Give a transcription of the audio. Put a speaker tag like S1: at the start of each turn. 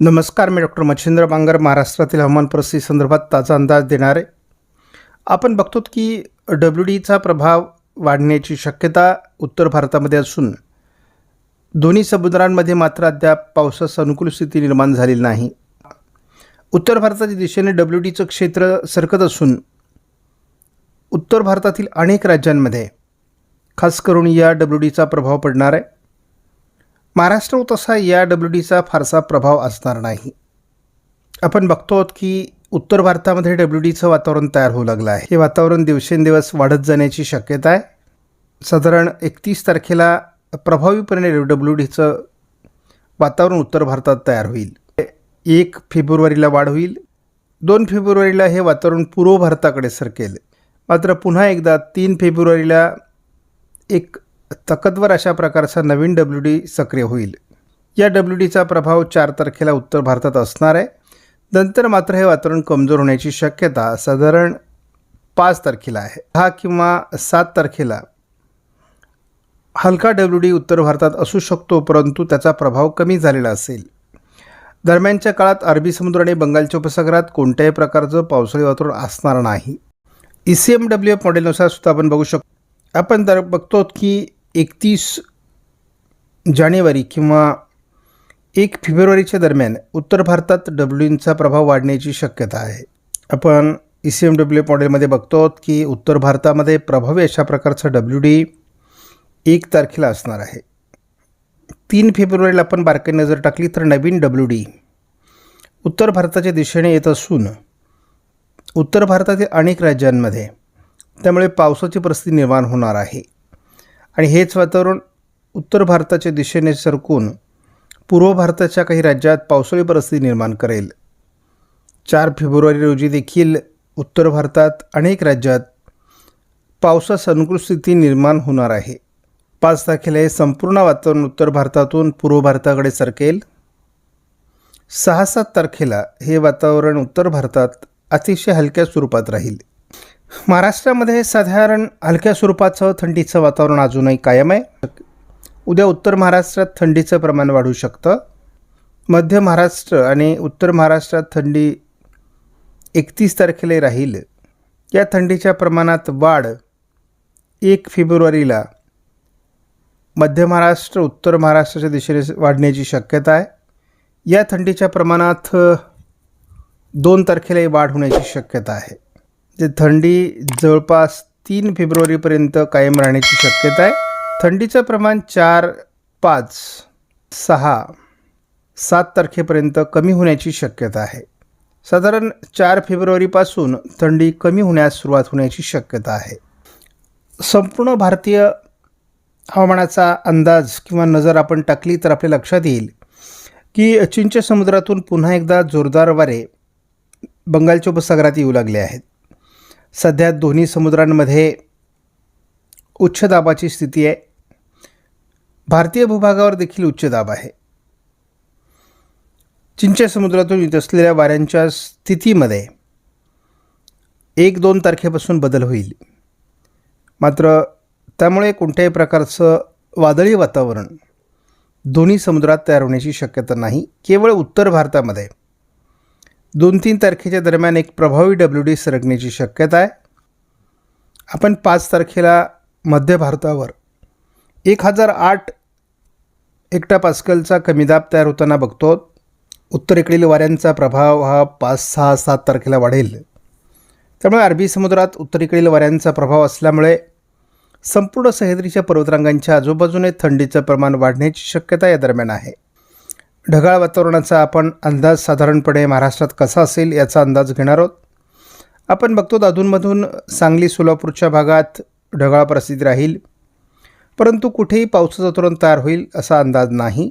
S1: नमस्कार मी डॉक्टर मच्छिंद्र बांगर महाराष्ट्रातील हवामान परिस्थिती संदर्भात ताजा अंदाज देणार. आहे आपण बघतो की डब्ल्यू डीचा प्रभाव वाढण्याची शक्यता उत्तर भारतामध्ये असून दोन्ही समुद्रांमध्ये मात्र अद्याप पावसास अनुकूल स्थिती निर्माण झालेली नाही. उत्तर भारताच्या दिशेने डब्ल्यू डीचं क्षेत्र सरकत असून उत्तर भारतातील अनेक राज्यांमध्ये खास करून या डब्ल्यू डीचा प्रभाव पडणार आहे. महाराष्ट्र तसा या डब्ल्यू डीचा फारसा प्रभाव असणार नाही. आपण बघतो आहोत की उत्तर भारतामध्ये डब्ल्यू डीचं वातावरण तयार होऊ लागलं आहे. हे वातावरण दिवसेंदिवस वाढत जाण्याची शक्यता आहे. साधारण एकतीस तारखेला प्रभावीपणे डब्ल्यू डीचं वातावरण उत्तर भारतात तयार होईल. एक फेब्रुवारीला वाढ होईल. दोन फेब्रुवारीला हे वातावरण पूर्व भारताकडे सरकेल. मात्र पुन्हा एकदा तीन फेब्रुवारीला एक तकदवर अशा प्रकारचा नवीन डब्ल्यू डी सक्रिय होईल. या डब्ल्यू डीचा प्रभाव चार तारखेला उत्तर भारतात असणार आहे. नंतर मात्र हे वातावरण कमजोर होण्याची शक्यता साधारण पाच तारखेला आहे. दहा किंवा सात तारखेला हलका डब्ल्यू डी उत्तर भारतात असू शकतो परंतु त्याचा प्रभाव कमी झालेला असेल. दरम्यानच्या काळात अरबी समुद्र आणि बंगालच्या उपसागरात कोणत्याही प्रकारचं पावसाळी वातावरण असणार नाही. E C M W F मॉडेलनुसार सुद्धा आपण बघू शकतो. आपण तर बघतो की एकतीस जानेवारी किंवा एक फेब्रुवारीच्या दरम्यान उत्तर भारतात डब्ल्यूचा प्रभाव वाढण्याची शक्यता आहे. आपण ई सी एम डब्ल्यू मॉडेलमध्ये बघतो की उत्तर भारतामध्ये प्रभावी अशा प्रकारचं डब्ल्यू डी एक तारखेला असणार आहे. तीन फेब्रुवारीला आपण बारकाई नजर टाकली तर नवीन डब्ल्यू डी उत्तर भारताच्या दिशेने येत असून उत्तर भारतातील अनेक राज्यांमध्ये त्यामुळे पावसाची परिस्थिती निर्माण होणार आहे. आणि हेच वातावरण उत्तर भारताच्या दिशेने सरकून पूर्व भारताच्या काही राज्यात पावसाळी परिस्थिती निर्माण करेल. चार फेब्रुवारी रोजी देखील उत्तर भारतात अनेक राज्यात पावसास अनुकूल स्थिती निर्माण होणार आहे. पाच तारखेला हे संपूर्ण वातावरण उत्तर भारतातून पूर्व भारताकडे सरकेल. सहा सात तारखेला हे वातावरण उत्तर भारतात अतिशय हलक्या स्वरूपात राहील. महाराष्ट्रामध्ये साधारण हलक्या स्वरूपाचं थंडीचं वातावरण अजूनही कायम आहे. उद्या उत्तर महाराष्ट्रात थंडीचं प्रमाण वाढू शकतं. मध्य महाराष्ट्र आणि उत्तर महाराष्ट्रात थंडी एकतीस तारखेला राहील. या थंडीच्या प्रमाणात वाढ एक फेब्रुवारीला मध्य महाराष्ट्र उत्तर महाराष्ट्राच्या दिशेने वाढण्याची शक्यता आहे. या थंडीच्या प्रमाणात दोन तारखेलाही वाढ होण्याची शक्यता आहे. जे थंडी जवळपास तीन फेब्रुवारीपर्यंत कायम राहण्याची शक्यता आहे. थंडीचं प्रमाण चार पाच सहा सात तारखेपर्यंत कमी होण्याची शक्यता आहे. साधारण चार फेब्रुवारीपासून थंडी कमी होण्यास सुरुवात होण्याची शक्यता आहे. संपूर्ण भारतीय हवामानाचा अंदाज किंवा नजर आपण टाकली तर आपल्या लक्षात येईल की चीनच्या समुद्रातून पुन्हा एकदा जोरदार वारे बंगालच्या उपसागरात येऊ लागले आहेत. सध्या दोन्ही समुद्रांमध्ये उच्च दाबाची स्थिती आहे. भारतीय भूभागावर देखील उच्च दाब आहे. चीनच्या समुद्रातून येत असलेल्या वाऱ्यांच्या स्थितीमध्ये एक दोन तारखेपासून बदल होईल. मात्र त्यामुळे कोणत्याही प्रकारचं वादळी वातावरण दोन्ही समुद्रात तयार होण्याची शक्यता नाही. केवळ उत्तर भारतामध्ये दोन तीन तारखेच्या दरम्यान एक प्रभावी डब्ल्यू डी सरकण्याची शक्यता आहे. आपण पाच तारखेला मध्य भारतावर एक हजार आठ एकटा पास्कलचा कमी दाब तयार होताना बघतो. उत्तरेकडील वाऱ्यांचा प्रभाव हा पाच सहा सात तारखेला वाढेल. त्यामुळे अरबी समुद्रात उत्तरेकडील वाऱ्यांचा प्रभाव असल्यामुळे संपूर्ण सह्याद्रीच्या पर्वतरांगांच्या आजूबाजूने थंडीचं प्रमाण वाढण्याची शक्यता या दरम्यान आहे. ढगाळ वातावरणाचा आपण अंदाज साधारणपणे महाराष्ट्रात कसा असेल याचा अंदाज घेणार आहोत. आपण बघतो अधूनमधून सांगली सोलापूरच्या भागात ढगाळ परिस्थिती राहील परंतु कुठेही पावसाचं तुरंत तयार होईल असा अंदाज नाही.